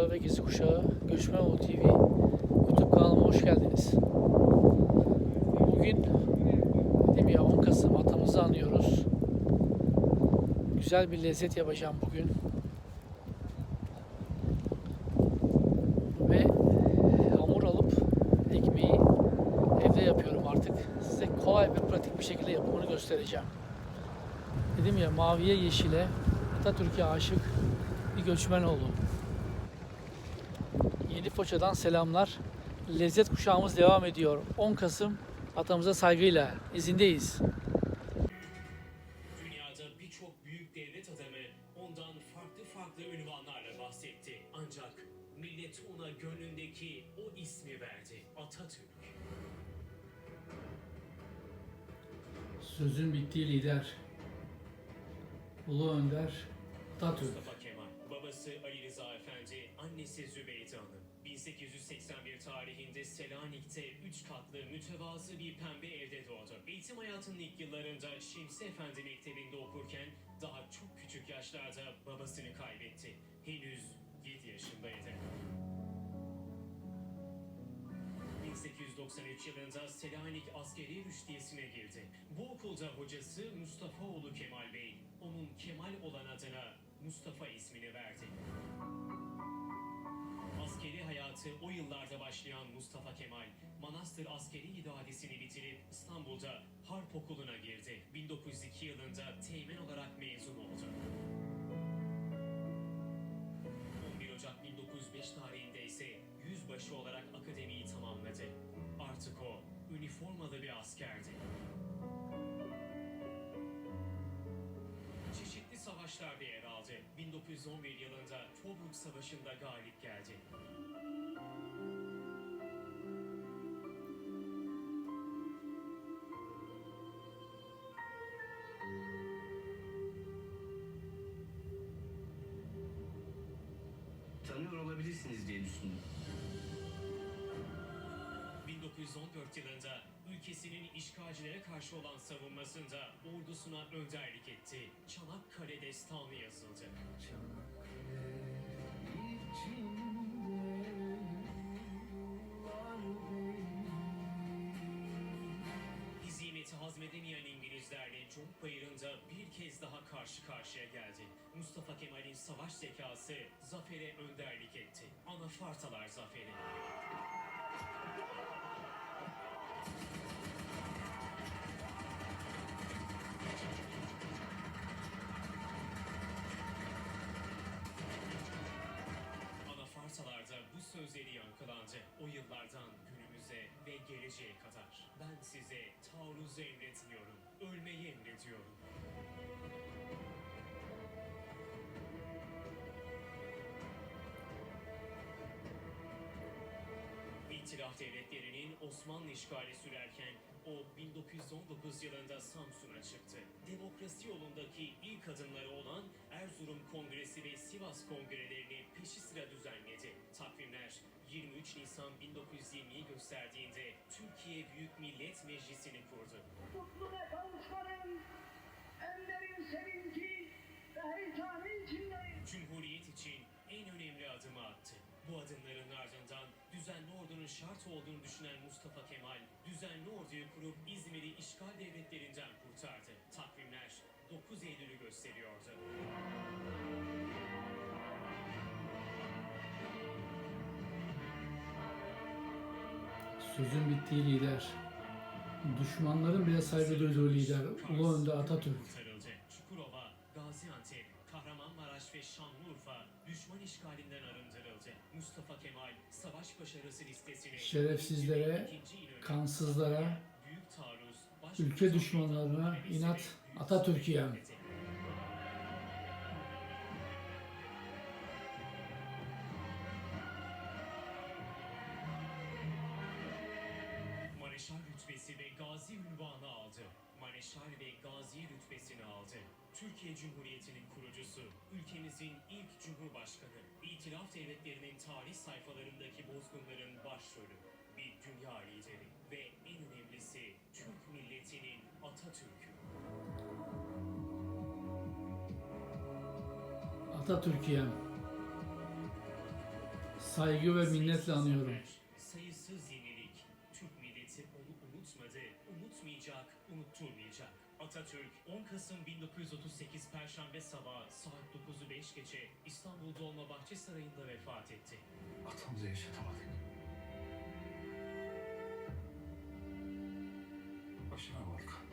Kuşağı ve Gezi Kuşağı Göçmenoğlu TV YouTube kanalıma hoş geldiniz. Bugün dedim ya 10 Kasım atamızı anıyoruz. Güzel bir lezzet yapacağım bugün. Ve hamur alıp ekmeği evde yapıyorum artık. Size kolay ve pratik bir şekilde yapımını göstereceğim. Dedim ya maviye yeşile Atatürk'e aşık bir göçmen oğlu. Yeni Foça'dan selamlar. Lezzet kuşağımız devam ediyor. 10 Kasım atamıza saygıyla izindeyiz. Dünyada birçok büyük devlet adamı ondan farklı farklı ünvanlarla bahsetti. Ancak millet ona gönlündeki o ismi verdi. Atatürk. Sözün bittiği lider. Ulu Önder Atatürk. Mustafa Kemal, babası Ali Rıza Efendi, annesi Hanım. 1881 tarihinde Selanik'te 3 katlı mütevazı bir pembe evde doğdu. Eğitim hayatının ilk yıllarında Şemsi Efendi Mektebi'nde okurken daha çok küçük yaşlarda babasını kaybetti. Henüz 7 yaşındaydı. 1893 yılında Selanik Askeri Rüştiyesi'ne girdi. Bu okulda hocası Mustafaoğlu Kemal Bey, onun Kemal olan adına Mustafa ismini verdi. Askeri hayatı o yıllarda başlayan Mustafa Kemal, Manastır Askeri İdadesini bitirip İstanbul'da Harp Okulu'na girdi. 1902 yılında teğmen olarak mezun oldu. 11 Ocak 1905 tarihinde ise yüzbaşı olarak akademiyi tamamladı. Artık o üniformalı bir askerdi. Çeşitli savaşlarda yer aldı. 1911 yılında Tobruk Savaşı'nda galip geldi. Tanıyor olabilirsiniz diye düşündüm. 1914 yılında ülkesinin işgalcilere karşı olan savunmasında ordusuna önderlik etti. Çanakkale Destanı yazıldı. Hizimeti hazmedemeyen İngilizlerle Conk Bayırı'nda bir kez daha karşı karşıya geldi. Mustafa Kemal'in savaş zekası zafere önderlik etti. Anafartalar zaferi. Sözleri yankılandı. O yıllardan günümüze ve geleceğe kadar. Ben size taarruzu emretmiyorum, ölmeyi emrediyorum. İtilaf devletlerinin Osmanlı işgali sürerken o 1919 yılında Samsun'a çıktı. Demokrasi yolundaki ilk adımları olan Erzurum Kongresi ve Sivas Kongrelerini peşi sıra düzenledi. Takvimler 23 Nisan 1920'yi gösterdiğinde Türkiye Büyük Millet Meclisi'ni kurdu. mutlu ve kavuşmanın en derin sevinci ve heyecanı içindeyim. Cumhuriyet için en önemli adımı attı. Bu adımların ardından düzenli ordunun şart olduğunu düşünen Mustafa Kemal, düzenli orduyu kurup İzmir'i işgal devletlerinden kurtardı. Takvimler 9 Eylül'ü gösteriyordu. Sözün bittiği lider. Düşmanların bile saygı duyduğu lider. Ulu Önder Atatürk. Gaziantep, Ve Şanlıurfa düşman işgalinden arındırıldı. Mustafa Kemal savaş başarısı listesine Şerefsizlere, kansızlara, Büyük taarruz, ülke düşmanlarına inat Atatürk'üye. Mareşal Türkiye Cumhuriyeti'nin kurucusu, ülkemizin ilk cumhurbaşkanı, İtilaf devletlerinin tarih sayfalarındaki bozgunların başrolü, bir dünya lideri ve en önemlisi Türk milletinin Atatürk'ü. Atatürk'e saygı ve minnetle anıyorum. Atatürk 10 Kasım 1938 Perşembe sabahı saat 9'u 5 geçe İstanbul Dolmabahçe Sarayı'nda vefat etti. Atamızı yaşatamadık. Başına Volkan.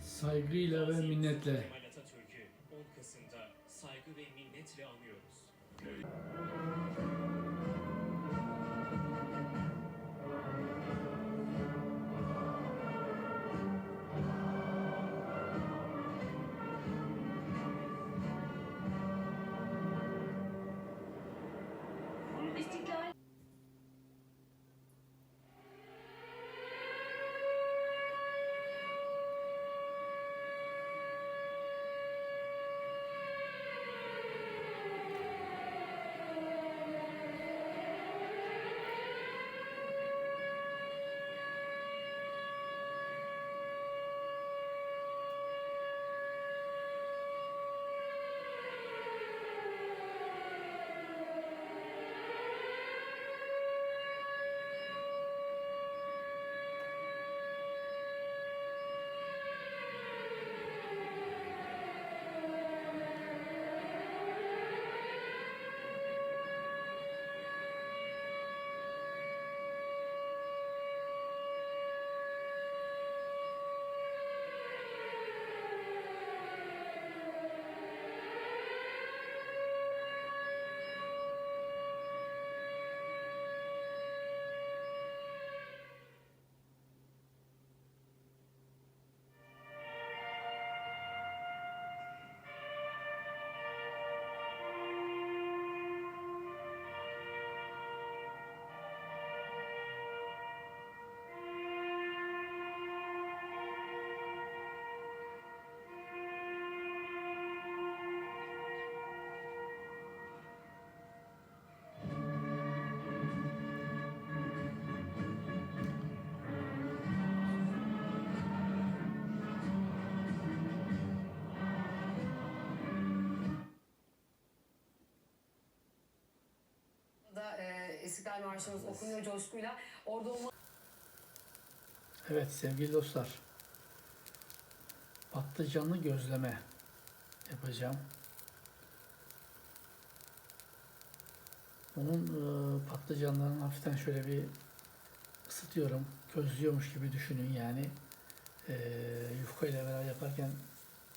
Saygıyla ve minnetle. İstiklal Marşımız okunuyor coşkuyla. Orada olma Evet sevgili dostlar. Patlıcanlı gözleme yapacağım. Bunun e, patlıcanlarını hafiften şöyle bir ısıtıyorum. Közlüyormuş gibi düşünün yani. E, yufka ile beraber yaparken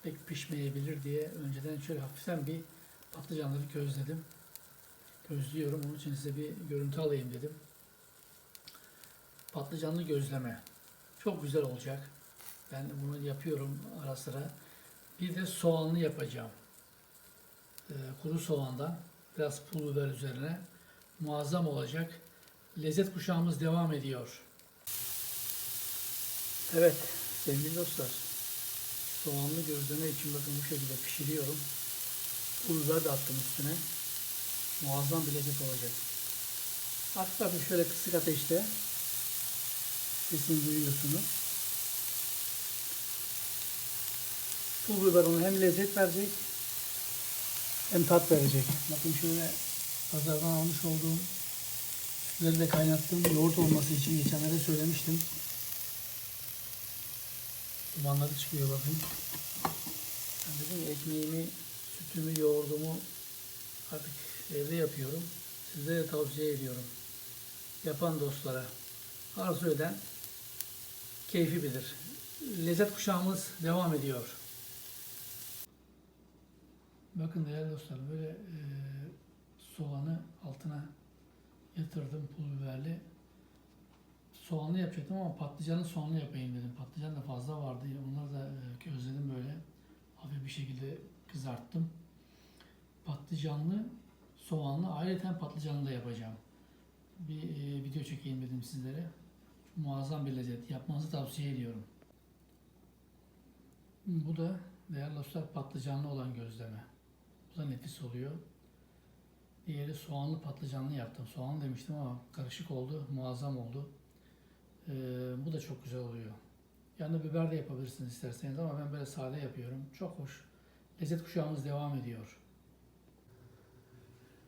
pek pişmeyebilir diye önceden şöyle hafiften bir patlıcanları közledim. Gözlüyorum. Onun için size bir görüntü alayım dedim. Patlıcanlı gözleme. Çok güzel olacak. Ben bunu yapıyorum ara sıra. Bir de soğanlı yapacağım. Ee, kuru soğandan biraz pul biber üzerine. Muazzam olacak. Lezzet kuşağımız devam ediyor. Evet sevgili dostlar. Soğanlı gözleme için bakın bu şekilde pişiriyorum. Pul biber de attım üstüne. Muazzam bir lezzet olacak. Hafif hafif şöyle kısık ateşte sesini duyuyorsunuz. Pul biber ona hem lezzet verecek hem tat verecek. Bakın şöyle pazardan almış olduğum sütleri de kaynattım. Yoğurt olması için geçenlerde söylemiştim. Dumanları çıkıyor bakın. Dedim ekmeğimi, sütümü, yoğurdumu artık evde yapıyorum. Sizlere tavsiye ediyorum. Yapan dostlara, arzu eden keyfi bilir. Lezzet kuşağımız devam ediyor. Bakın değerli dostlar böyle e, soğanı altına yatırdım pul biberli. Soğanlı yapacaktım ama patlıcanı soğanlı yapayım dedim. Patlıcan da fazla vardı. Onları da e, közledim böyle. Hafif bir şekilde kızarttım. Patlıcanlı, soğanlı, ayrıca patlıcanlı da yapacağım. Bir e, video çekeyim dedim sizlere. Muazzam bir lezzet. Yapmanızı tavsiye ediyorum. Bu da değerli dostlar patlıcanlı olan gözleme. Bu da nefis oluyor. Diğeri soğanlı patlıcanlı yaptım. Soğan demiştim ama karışık oldu, muazzam oldu. Ee, bu da çok güzel oluyor. Yanına biber de yapabilirsiniz isterseniz ama ben böyle sade yapıyorum. Çok hoş. Lezzet kuşağımız devam ediyor.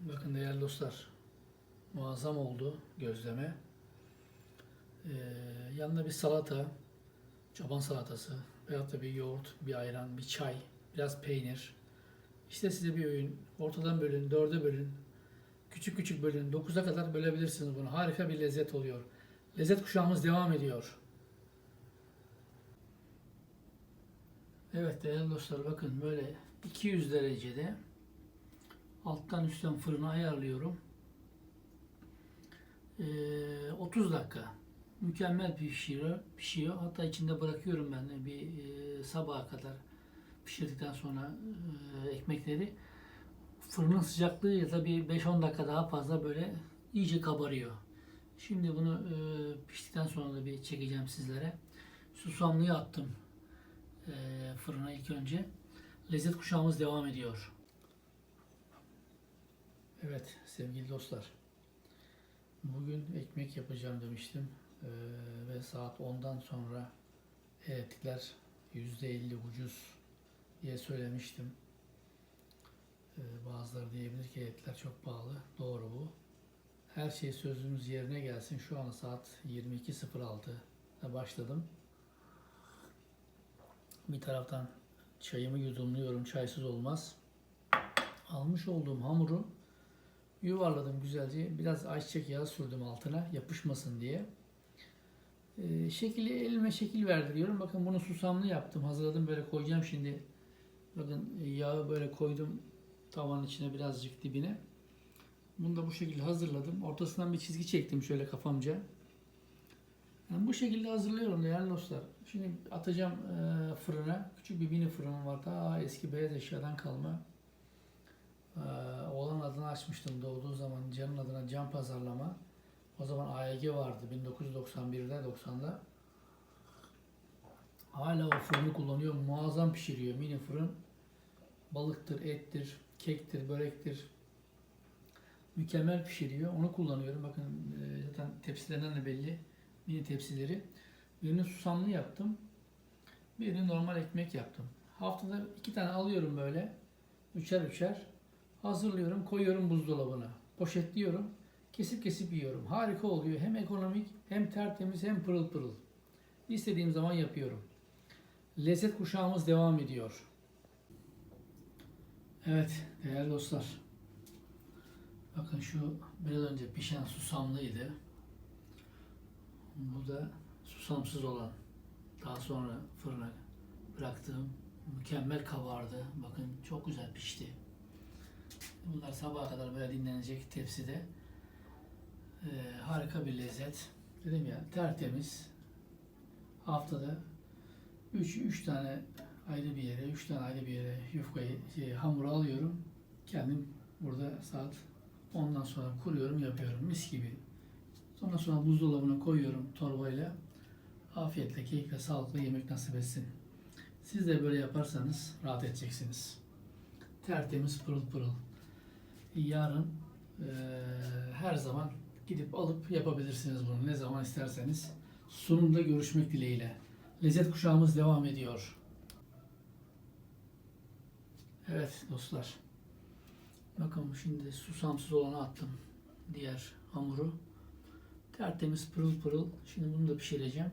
Bakın değerli dostlar. Muazzam oldu gözleme. Ee, yanına bir salata, çoban salatası veyahut da bir yoğurt, bir ayran, bir çay, biraz peynir. İşte size bir öğün. Ortadan bölün, dörde bölün. Küçük küçük bölün. Dokuza kadar bölebilirsiniz bunu. Harika bir lezzet oluyor. Lezzet kuşağımız devam ediyor. Evet değerli dostlar bakın böyle 200 derecede alttan üstten fırına ayarlıyorum. Ee, 30 dakika mükemmel pişiyor, pişiyor. Hatta içinde bırakıyorum ben de bir e, sabaha kadar pişirdikten sonra e, ekmekleri. Fırının sıcaklığı ya da bir 5-10 dakika daha fazla böyle iyice kabarıyor. Şimdi bunu e, piştikten sonra da bir çekeceğim sizlere. Susamlıyı attım e, fırına ilk önce. Lezzet kuşağımız devam ediyor. Evet sevgili dostlar. Bugün ekmek yapacağım demiştim. Ee, ve saat 10'dan sonra etler %50 ucuz diye söylemiştim. Ee, bazıları diyebilir ki etler çok pahalı. Doğru bu. Her şey sözümüz yerine gelsin. Şu an saat 22.06'da başladım. Bir taraftan çayımı yudumluyorum. Çaysız olmaz. Almış olduğum hamuru yuvarladım güzelce. Biraz ayçiçek yağı sürdüm altına yapışmasın diye. Ee, şekili elime şekil verdiriyorum. Bakın bunu susamlı yaptım. Hazırladım böyle koyacağım şimdi. Bakın yağı böyle koydum tavanın içine birazcık dibine. Bunu da bu şekilde hazırladım. Ortasından bir çizgi çektim şöyle kafamca. Yani bu şekilde hazırlıyorum değerli dostlar. Şimdi atacağım e, fırına. Küçük bir mini fırınım var. Daha eski beyaz eşyadan kalma. Ee, oğlan adını açmıştım doğduğu zaman Can'ın adına Can Pazarlama. O zaman AEG vardı 1991'de 90'da. Hala o fırını kullanıyor. Muazzam pişiriyor mini fırın. Balıktır, ettir, kektir, börektir. Mükemmel pişiriyor. Onu kullanıyorum. Bakın e, zaten tepsilerinden de belli. Mini tepsileri. Birini susamlı yaptım. Birini normal ekmek yaptım. Haftada iki tane alıyorum böyle. Üçer üçer. Hazırlıyorum, koyuyorum buzdolabına. Poşetliyorum. Kesip kesip yiyorum. Harika oluyor. Hem ekonomik, hem tertemiz, hem pırıl pırıl. İstediğim zaman yapıyorum. Lezzet kuşağımız devam ediyor. Evet değerli dostlar. Bakın şu biraz önce pişen susamlıydı. Bu da susamsız olan. Daha sonra fırına bıraktığım mükemmel kabardı. Bakın çok güzel pişti. Bunlar sabaha kadar böyle dinlenecek tepside. Ee, harika bir lezzet. Dedim ya tertemiz. Haftada 3 3 tane ayrı bir yere, 3 tane ayrı bir yere yufkayı, şey, hamuru alıyorum. Kendim burada saat 10'dan sonra kuruyorum, yapıyorum. Mis gibi. Ondan sonra buzdolabına koyuyorum torbayla. Afiyetle, keyifle, sağlıklı yemek nasip etsin. Siz de böyle yaparsanız rahat edeceksiniz. Tertemiz, pırıl pırıl. Yarın eee, her zaman gidip alıp yapabilirsiniz bunu ne zaman isterseniz. Sunumda görüşmek dileğiyle. Lezzet kuşağımız devam ediyor. Evet dostlar. Bakın şimdi susamsız olanı attım. Diğer hamuru. Tertemiz pırıl pırıl. Şimdi bunu da pişireceğim.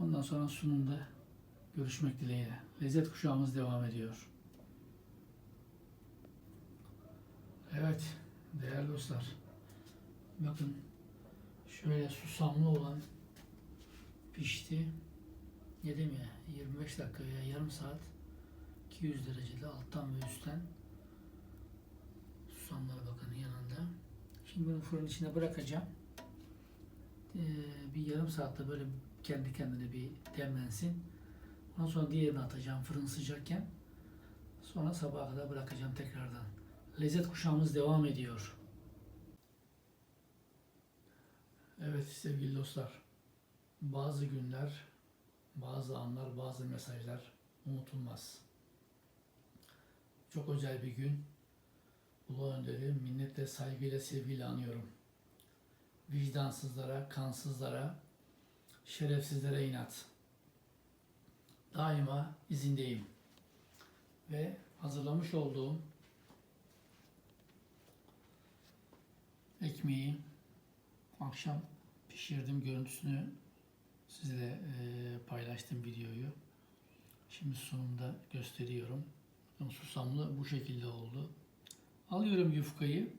Ondan sonra sunumda görüşmek dileğiyle. Lezzet kuşağımız devam ediyor. Evet değerli dostlar. Bakın şöyle susamlı olan pişti. Yedim ya 25 dakika veya yarım saat 200 derecede alttan ve üstten susamlar bakın yanında. Şimdi bunu fırın içine bırakacağım. Ee, bir yarım saatte böyle kendi kendine bir demlensin. Ondan sonra diğerini atacağım fırın sıcakken. Sonra sabaha kadar bırakacağım tekrardan. Lezzet kuşağımız devam ediyor. Evet sevgili dostlar. Bazı günler, bazı anlar, bazı mesajlar unutulmaz. çok özel bir gün. Ulu Önder'i minnetle, saygıyla, sevgiyle anıyorum. Vicdansızlara, kansızlara, şerefsizlere inat. Daima izindeyim. Ve hazırlamış olduğum ekmeği akşam pişirdim görüntüsünü sizle eee, paylaştım videoyu. Şimdi sunumda gösteriyorum. Susamlı bu şekilde oldu. Alıyorum yufkayı,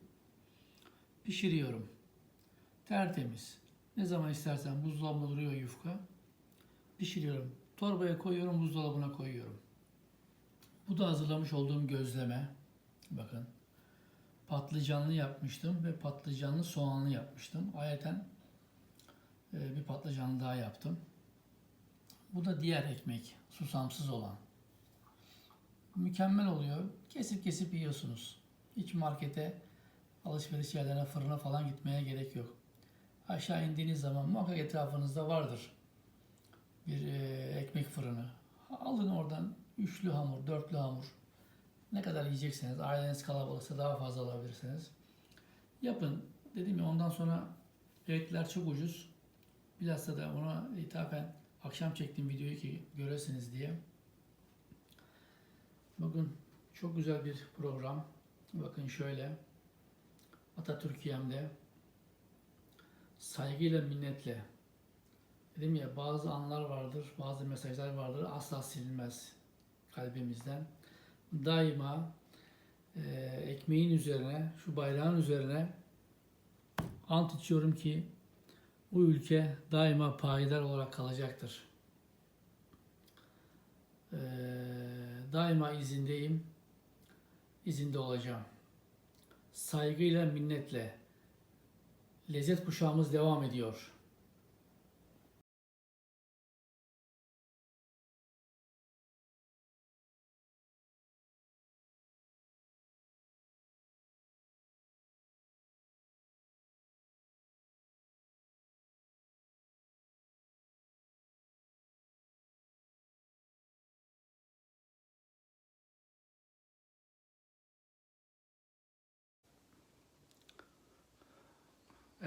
pişiriyorum. Tertemiz. Ne zaman istersen buzdolabında duruyor yufka. Pişiriyorum. Torbaya koyuyorum, buzdolabına koyuyorum. Bu da hazırlamış olduğum gözleme. Bakın. Patlıcanlı yapmıştım ve patlıcanlı soğanlı yapmıştım. Ayrıca e, bir patlıcanlı daha yaptım. Bu da diğer ekmek, susamsız olan. Mükemmel oluyor. Kesip kesip yiyorsunuz. Hiç markete, alışveriş yerlerine, fırına falan gitmeye gerek yok. Aşağı indiğiniz zaman muhakkak etrafınızda vardır bir e, ekmek fırını. Alın oradan üçlü hamur, dörtlü hamur. Ne kadar yiyecekseniz, aileniz kalabalıksa daha fazla alabilirsiniz. Yapın. Dedim ya ondan sonra etler çok ucuz. Bilhassa da ona ithafen akşam çektiğim videoyu ki göresiniz diye. Bakın çok güzel bir program. Bakın şöyle. Atatürk'yemde saygıyla minnetle dedim ya bazı anlar vardır, bazı mesajlar vardır asla silinmez kalbimizden. Daima e, ekmeğin üzerine, şu bayrağın üzerine ant içiyorum ki bu ülke daima payidar olarak kalacaktır. Ee, daima izindeyim, izinde olacağım. Saygıyla, minnetle lezzet kuşağımız devam ediyor.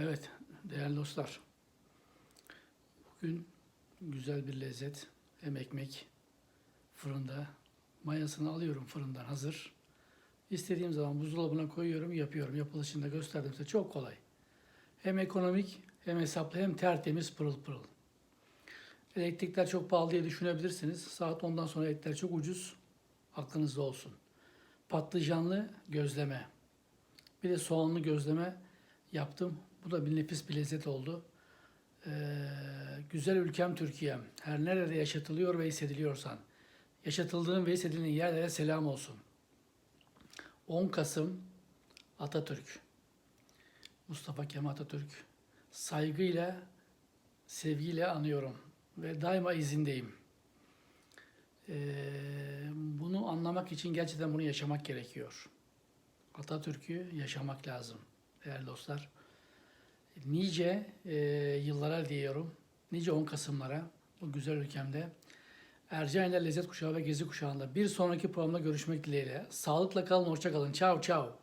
Evet, değerli dostlar. Bugün güzel bir lezzet. Hem ekmek fırında. Mayasını alıyorum fırından hazır. İstediğim zaman buzdolabına koyuyorum, yapıyorum. Yapılışını da gösterdim size. Çok kolay. Hem ekonomik, hem hesaplı, hem tertemiz, pırıl pırıl. Elektrikler çok pahalı diye düşünebilirsiniz. Saat 10'dan sonra etler çok ucuz. Aklınızda olsun. Patlıcanlı gözleme. Bir de soğanlı gözleme yaptım. Bu da bir nefis bir lezzet oldu. Ee, güzel ülkem Türkiye'm. Her nerede yaşatılıyor ve hissediliyorsan. Yaşatıldığın ve hissedildiğin yerlere selam olsun. 10 Kasım Atatürk. Mustafa Kemal Atatürk. Saygıyla, sevgiyle anıyorum. Ve daima izindeyim. Ee, bunu anlamak için gerçekten bunu yaşamak gerekiyor. Atatürk'ü yaşamak lazım değerli dostlar. Nice e, yıllara diyorum, nice 10 Kasımlara bu güzel ülkemde Ercan ile Lezzet Kuşağı ve Gezi Kuşağı'nda bir sonraki programda görüşmek dileğiyle. Sağlıkla kalın, hoşça kalın. Ciao ciao.